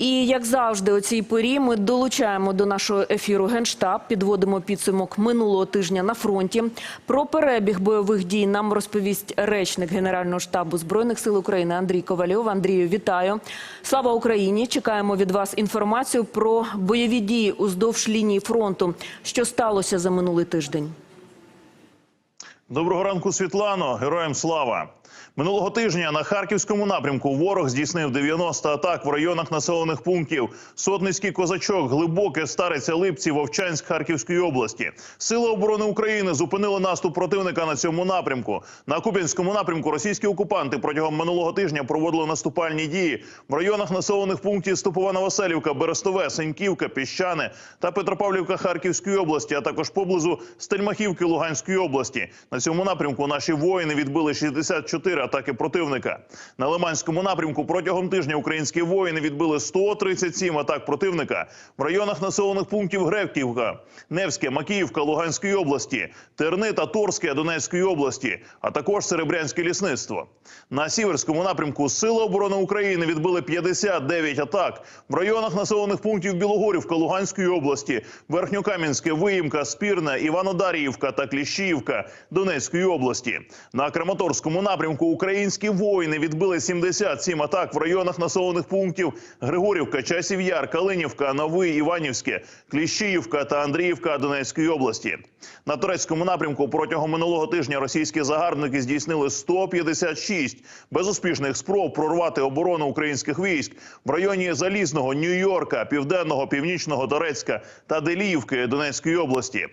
І як завжди, у цій порі ми долучаємо до нашого ефіру генштаб, підводимо підсумок минулого тижня на фронті. Про перебіг бойових дій нам розповість речник Генерального штабу збройних сил України Андрій Ковальов. Андрію, вітаю! Слава Україні! Чекаємо від вас інформацію про бойові дії уздовж лінії фронту. Що сталося за минулий тиждень? Доброго ранку, Світлано. Героям слава. Минулого тижня на харківському напрямку ворог здійснив 90 атак в районах населених пунктів. Сотницький козачок, глибоке, стариця Липці, Вовчанськ Харківської області. Сили оборони України зупинили наступ противника на цьому напрямку. На Куп'янському напрямку російські окупанти протягом минулого тижня проводили наступальні дії в районах населених пунктів Степована-Василівка, Берестове, Сеньківка, Піщане та Петропавлівка Харківської області, а також поблизу Стельмахівки Луганської області. Цьому напрямку наші воїни відбили 64 атаки противника. На Лиманському напрямку протягом тижня українські воїни відбили 137 атак противника в районах населених пунктів Греківка, Невське, Макіївка Луганської області, Терни та Торське Донецької області, а також Серебрянське лісництво. На Сіверському напрямку Сили оборони України відбили 59 атак в районах населених пунктів Білогорівка Луганської області, Верхньокам'янське, Виїмка, Спірне, Іванодаріївка та Кліщіївка Донецької області. На Краматорському напрямку українські воїни відбили 77 атак в районах населених пунктів Григорівка, Часів Яр, Калинівка, Новий, Іванівське, Кліщіївка та Андріївка Донецької області. На турецькому напрямку протягом минулого тижня російські загарбники здійснили 156 безуспішних спроб прорвати оборону українських військ в районі Залізного, Нью-Йорка, Південного, Північного, Торецька та Деліївки Донецької області.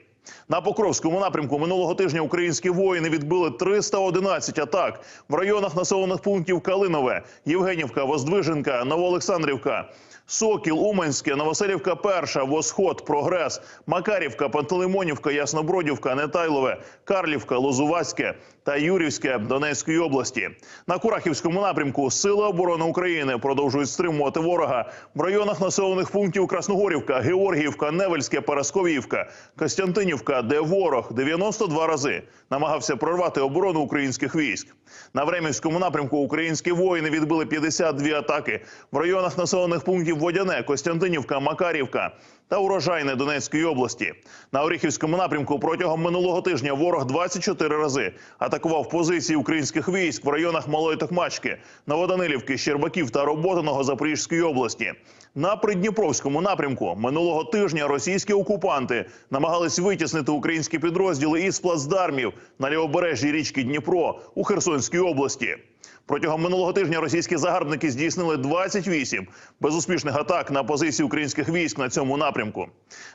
На Покровському напрямку минулого тижня українські воїни відбили 311 атак в районах населених пунктів Калинове, Євгенівка, Воздвиженка, Новоолександрівка. Сокіл, Уманське, Новоселівка, Перша, Восход, Прогрес, Макарівка, Пантелеймонівка, Яснобродівка, Нетайлове, Карлівка, Лозувацьке та Юрівське Донецької області. На Курахівському напрямку Сили оборони України продовжують стримувати ворога в районах населених пунктів Красногорівка, Георгіївка, Невельське, Парасковіївка, Костянтинівка, де ворог 92 рази намагався прорвати оборону українських військ. На Времівському напрямку українські воїни відбили 52 атаки в районах населених пунктів Водяне, Костянтинівка, Макарівка та Урожайне Донецької області. На Оріхівському напрямку протягом минулого тижня ворог 24 рази атакував позиції українських військ в районах Малої Токмачки, Новоданилівки, Щербаків та Роботиного Запорізької області. На Придніпровському напрямку минулого тижня російські окупанти намагались витіснити українські підрозділи із плацдармів на лівобережжі річки Дніпро у Херсонській області. Протягом минулого тижня російські загарбники здійснили 28 безуспішних атак на позиції українських військ на цьому напрямку.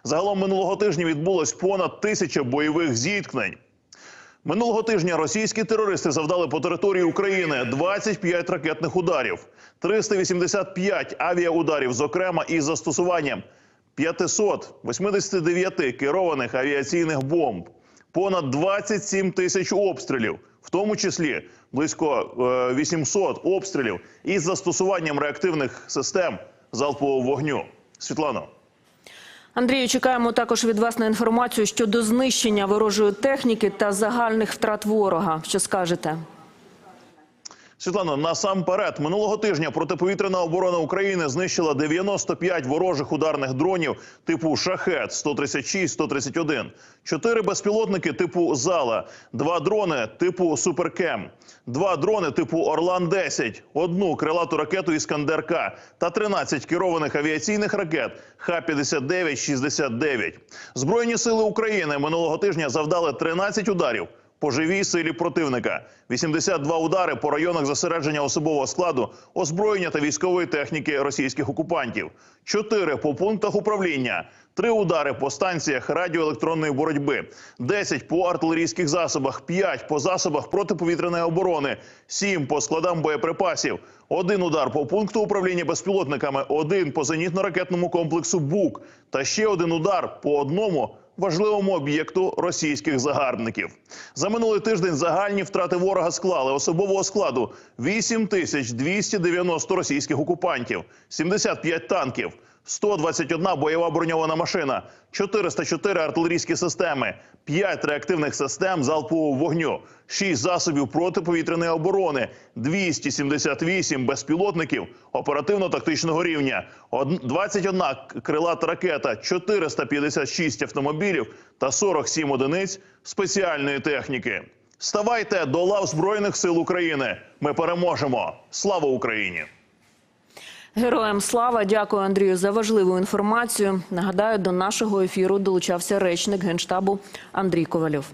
Загалом минулого тижня відбулось понад тисяча бойових зіткнень. Минулого тижня російські терористи завдали по території України 25 ракетних ударів, 385 авіаударів, зокрема із застосуванням 589 керованих авіаційних бомб, понад 27 тисяч обстрілів, в тому числі близько е, 800 обстрілів із застосуванням реактивних систем залпового вогню. Світлано. Андрію, чекаємо також від вас на інформацію щодо знищення ворожої техніки та загальних втрат ворога. Що скажете? Світлано, насамперед, минулого тижня протиповітряна оборона України знищила 95 ворожих ударних дронів типу Шахет 136 131 чотири безпілотники типу Зала, два дрони типу Суперкем, два дрони типу Орлан 10 одну крилату ракету Іскандер К та 13 керованих авіаційних ракет Х-59-69. Збройні сили України минулого тижня завдали 13 ударів по живій силі противника, 82 удари по районах зосередження особового складу, озброєння та військової техніки російських окупантів, 4 по пунктах управління, 3 удари по станціях радіоелектронної боротьби, 10 по артилерійських засобах, 5 по засобах протиповітряної оборони, 7 по складам боєприпасів, один удар по пункту управління безпілотниками, один по зенітно-ракетному комплексу БУК та ще один удар по одному важливому об'єкту російських загарбників. За минулий тиждень загальні втрати ворога склали особового складу 8 тисяч 290 російських окупантів, 75 танків, 121 бойова броньована машина, 404 артилерійські системи, 5 реактивних систем залпового вогню, 6 засобів протиповітряної оборони, 278 безпілотників оперативно-тактичного рівня, од- 21 крилата ракета, 456 автомобілів та 47 одиниць спеціальної техніки. Ставайте до лав Збройних сил України. Ми переможемо. Слава Україні! Героям слава, дякую Андрію за важливу інформацію. Нагадаю, до нашого ефіру долучався речник генштабу Андрій Ковальов.